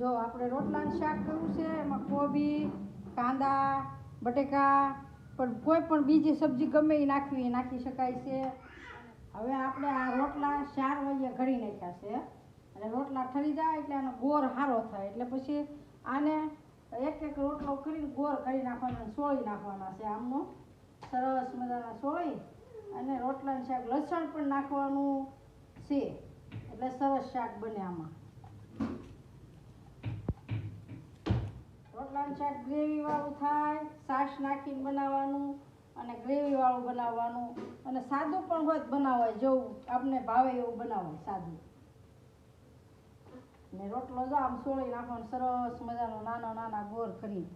જો આપણે રોટલાનું શાક કરવું છે, એમાં કોબી, કાંદા, બટેકા, પણ કોઈ પણ બીજી સબ્જી ગમે એ નાખવી, એ નાખી શકાય છે. હવે આપણે આ રોટલા ચાર વાગ્યા ઘડી નાખ્યા છે. અને રોટલા ઠરી જાય એટલે આનો ગોર સારો થાય. એટલે પછી આને એક એક રોટલો કરીને ગોર કરી નાખવાના સોળી નાખવાના છે આમનો. સરસ મજાના સોળી. અને રોટલાનું શાક લસણ પણ નાખવાનું છે. એટલે સરસ શાક બને આમાં. રોટલાનું શાક ગ્રેવી થાય, છાશ નાખીને બનાવવાનું અને ગ્રેવી વાળું બનાવવાનું. અને સાદું પણ હોય બનાવાય જેવું આપને ભાવે એવું બનાવાય સાદું. ને રોટલો જો આમ સોળી નાખવાનો, સરસ મજાનો નાનો નાના ગોળ કરી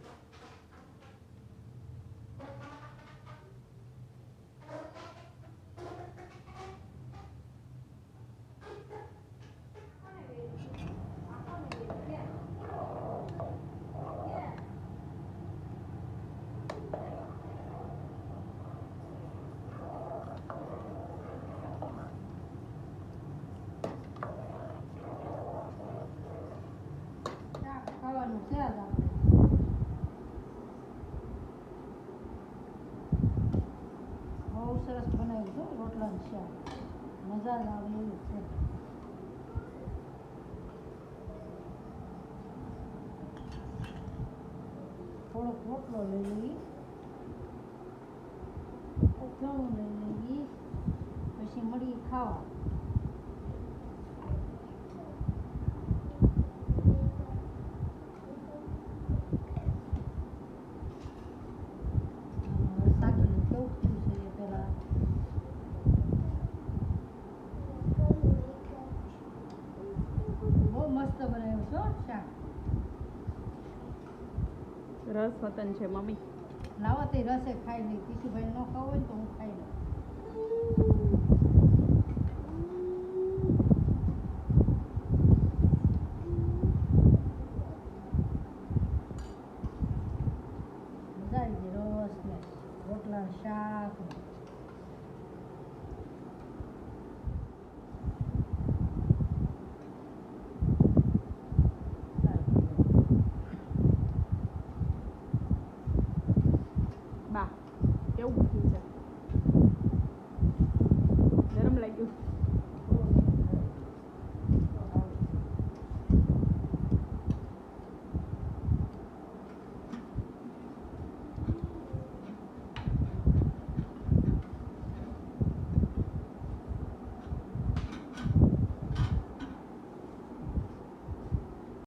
શાક ખાવાનું છે આજ આપણે બહુ સરસ બનાવ્યું છે રોટલાનું શાક. મજા જ આવે એવું છે. થોડોક રોટલો લઈ લઈ અથાણું લઈ લઈ પછી મળીએ ખાવા. મસ્ત બનાવ્યો છો શાક રસ વતન છે મમ્મી લાવો તે રસે ખાઈ લઈ કિશુભાઈ ન ખાવ હોય તો હું ખાઈ લઉં રોટલા શાક